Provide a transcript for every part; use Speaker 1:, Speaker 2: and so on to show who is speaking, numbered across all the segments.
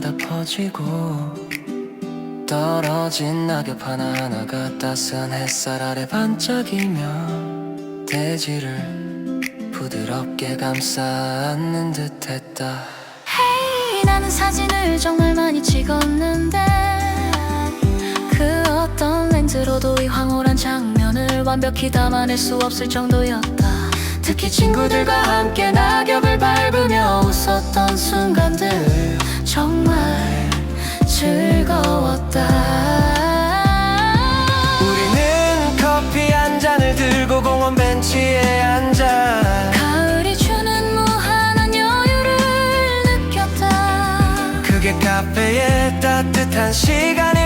Speaker 1: 나무마다 퍼지고 떨어진 낙엽 하나하나가 따스한 햇살 아래 반짝이며 대지를 부드럽게 감싸 안는 듯 했다.
Speaker 2: 헤이 나는 사진을 정말 많이 찍었는데 그 어떤 렌즈로도 이 황홀한 장면을 완벽히 담아낼 수 없을 정도였다. 특히 친구들과 함께 낙엽을 밟으며 웃었던 순간들 정말 즐거웠다.
Speaker 1: 우리는 커피 한 잔을 들고 공원 벤치에 앉아
Speaker 2: 가을이 주는 무한한 여유를 느꼈다.
Speaker 1: 그게 카페의 따뜻한 시간일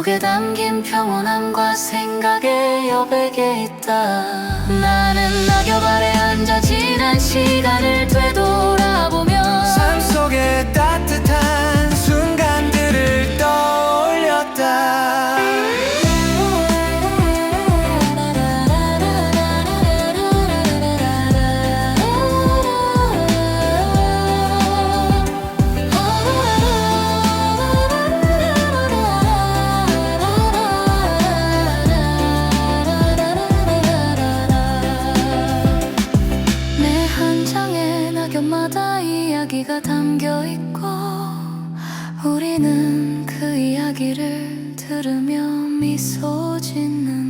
Speaker 2: 속에 담긴 평온함과 생각의 여백에 있다. 나는 낙엽 아래 앉아 지난 시간을 되돌아보며 내한 장의 낙엽마다 이야기가 담겨 있고 우리는 그 이야기를 들으며 미소 짓는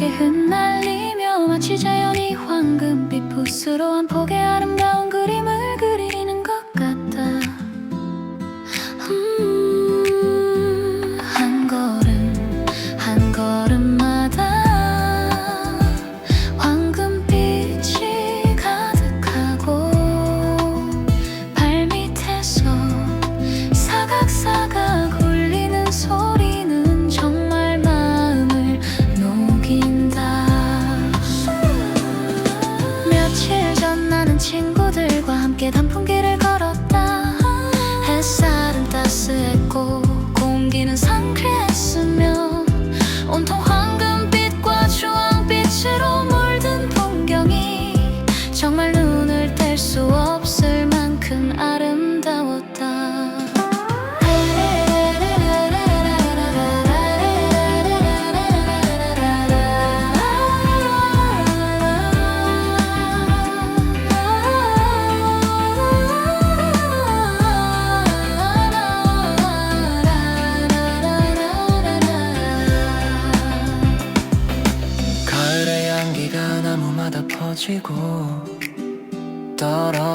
Speaker 2: 부드럽게 흩날리며 마치 자연이 황금빛 붓으로 한폭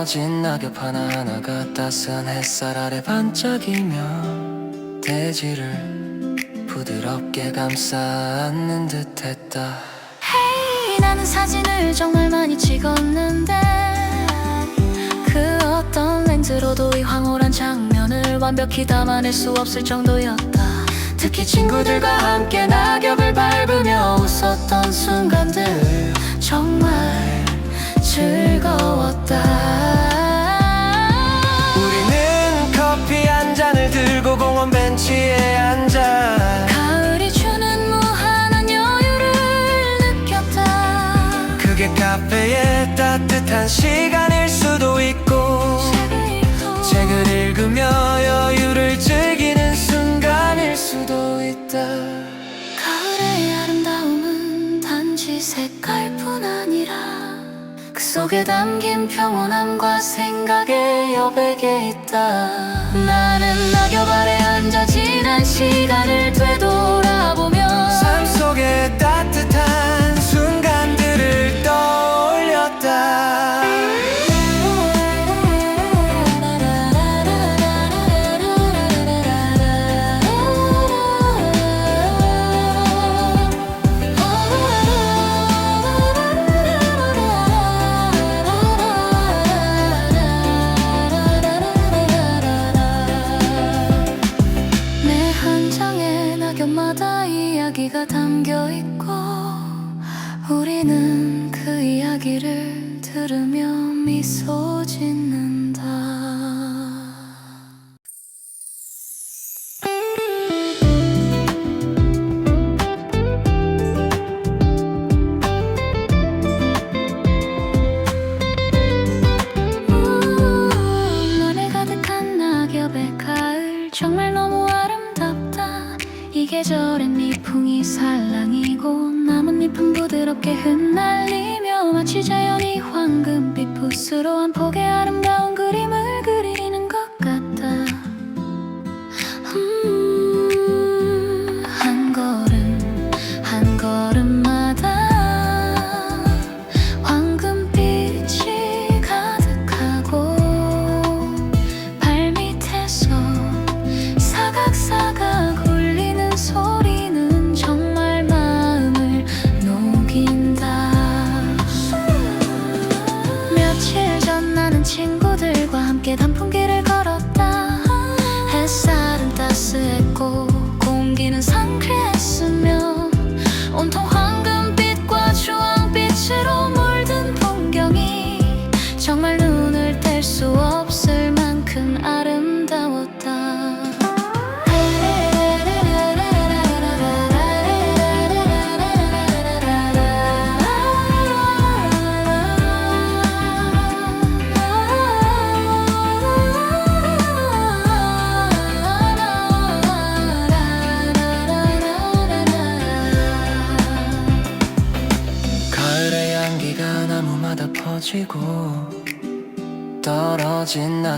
Speaker 1: 떨어진 낙엽 하나하나가 따스한 햇살 아래 반짝이며 대지를 부드럽게 감싸 안는 듯 했다.
Speaker 2: 헤이 나는 사진을 정말 많이 찍었는데 그 어떤 렌즈로도 이 황홀한 장면을 완벽히 담아낼 수 없을 정도였다. 특히 친구들과 함께 낙엽을 밟으며 웃었던 순간들 정말 즐거웠다.
Speaker 1: 우리는 커피 한 잔을 들고 공원 벤치에 앉아
Speaker 2: 가을이 주는 무한한 여유를 느꼈다.
Speaker 1: 그게 카페의 따뜻한 시간일 수도 있고 책을 읽으며 여유를
Speaker 2: 속에 담긴 평온함과 생각의 여백에 있다. 나는 낙엽 아래 앉아 지난 시간을 되돌아보며
Speaker 1: 삶 속의 따뜻한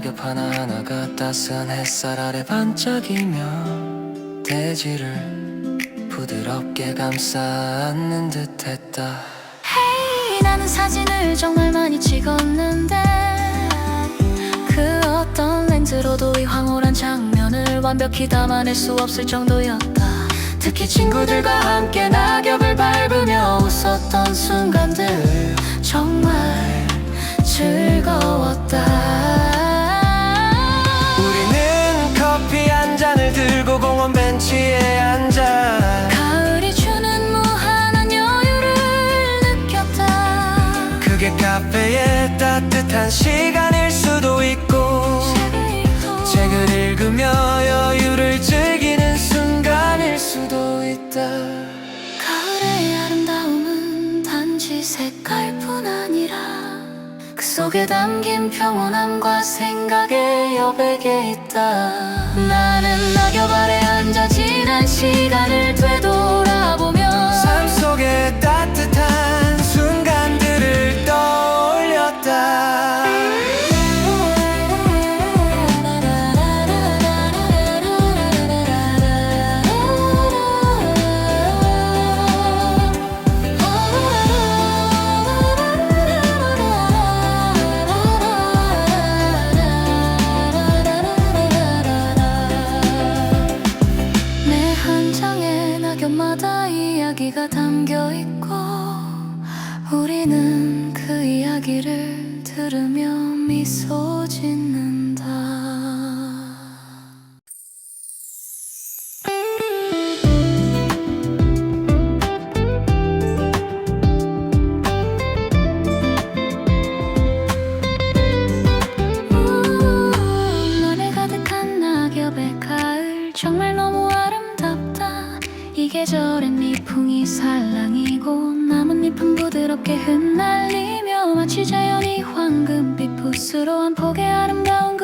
Speaker 2: 낙엽
Speaker 1: 하나하나가 따스한 햇살 아래 반짝이며 대지를 부드럽게 감싸 안는 듯 했다.
Speaker 2: 헤이 나는 사진을 정말 많이 찍었는데 그 어떤 렌즈로도 이 황홀한 장면을 완벽히 담아낼 수 없을 정도였다. 특히 친구들과 함께 낙엽을 밟으며 웃었던 순간들 정말 즐거웠다
Speaker 1: 벤치에 앉아
Speaker 2: 가을이 주는 무한한 여유를 느꼈다.
Speaker 1: 그게 카페의 따뜻한 시간일 수도 있고 책을 읽으며 여유를 즐기는 순간일 수도 있다.
Speaker 2: 가을의 아름다움은 단지 색깔뿐 아니라 그 속에 담긴 평온함과 생각의 여백에 있다. 나는 낙엽 아래 앉아 지난 시간을 되돌아보며
Speaker 1: 삶 속의
Speaker 2: 이야기를 들으며 미소 짓는 폭의 아름다운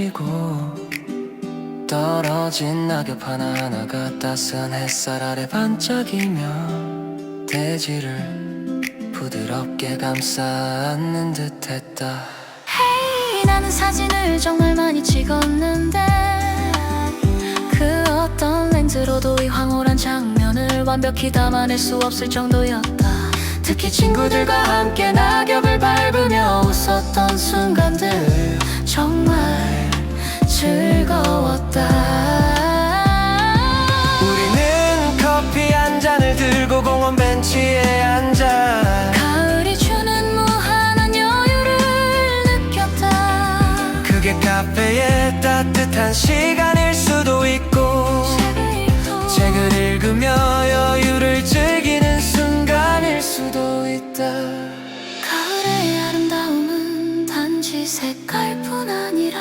Speaker 1: 퍼지고 떨어진 낙엽 하나하나가 따스한 햇살 아래 반짝이며 대지를 부드럽게 감싸 안는 듯 했다.
Speaker 2: 헤이 나는 사진을 정말 많이 찍었는데 그 어떤 렌즈로도 이 황홀한 장면을 완벽히 담아낼 수 없을 정도였다. 특히 친구들과 함께 낙
Speaker 1: 따뜻한 시간일 수도 있고 책을 읽으며 여유를 즐기는 순간일 수도 있다.
Speaker 2: 가을의 아름다움은 단지 색깔뿐 아니라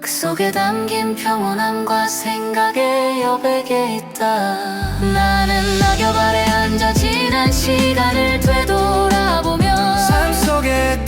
Speaker 2: 그 속에 담긴 평온함과 생각의 여백에 있다. 나는 낙엽 아래 앉아 지난 시간을 되돌아보며
Speaker 1: 삶 속의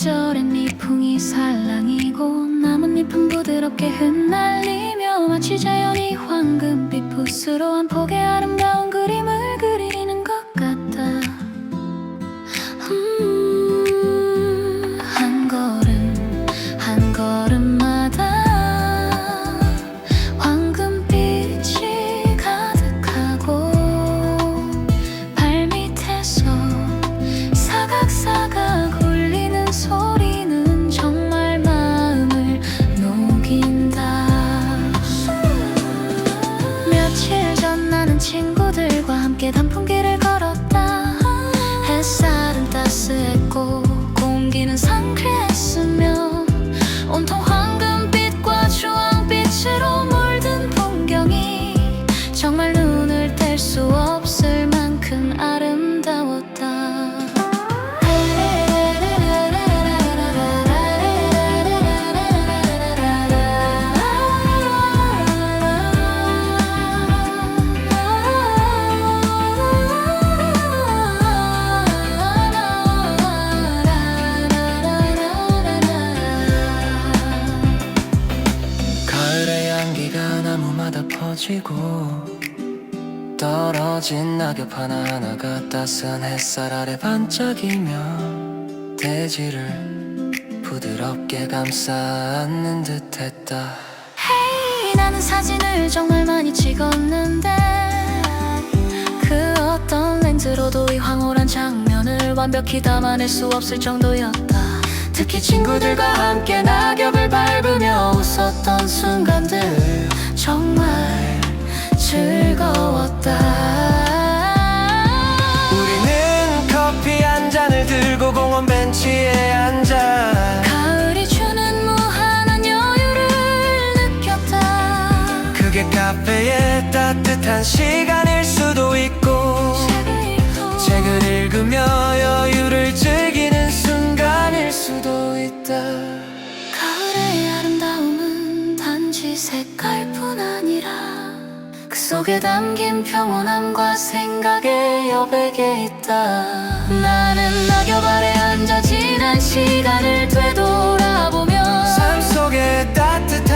Speaker 2: 계절엔 잎풍이 살랑이고 나뭇잎은 부드럽게 흩날리며 마치 자연이 황금빛 붓으로 한 폭의 아름다운
Speaker 1: 낙엽 하나하나가 따스한 햇살 아래 반짝이며 대지를 부드럽게 감싸 안는 듯 했다.
Speaker 2: 헤이 나는 사진을 정말 많이 찍었는데 그 어떤 렌즈로도 이 황홀한 장면을 완벽히 담아낼 수 없을 정도였다. 특히 친구들과 함께 낙엽을 밟으며 웃었던 순간들 정말 즐거웠다
Speaker 1: 따뜻한 시간일 수도 있고 책을 읽으며 여유를 즐기는 순간일 수도 있다.
Speaker 2: 가을의 아름다움은 단지 색깔뿐 아니라 그 속에 담긴 평온함과 생각의 여백에 있다. 나는 낙엽 아래 앉아 지난 시간을 되돌아보며
Speaker 1: 삶 속의 따뜻한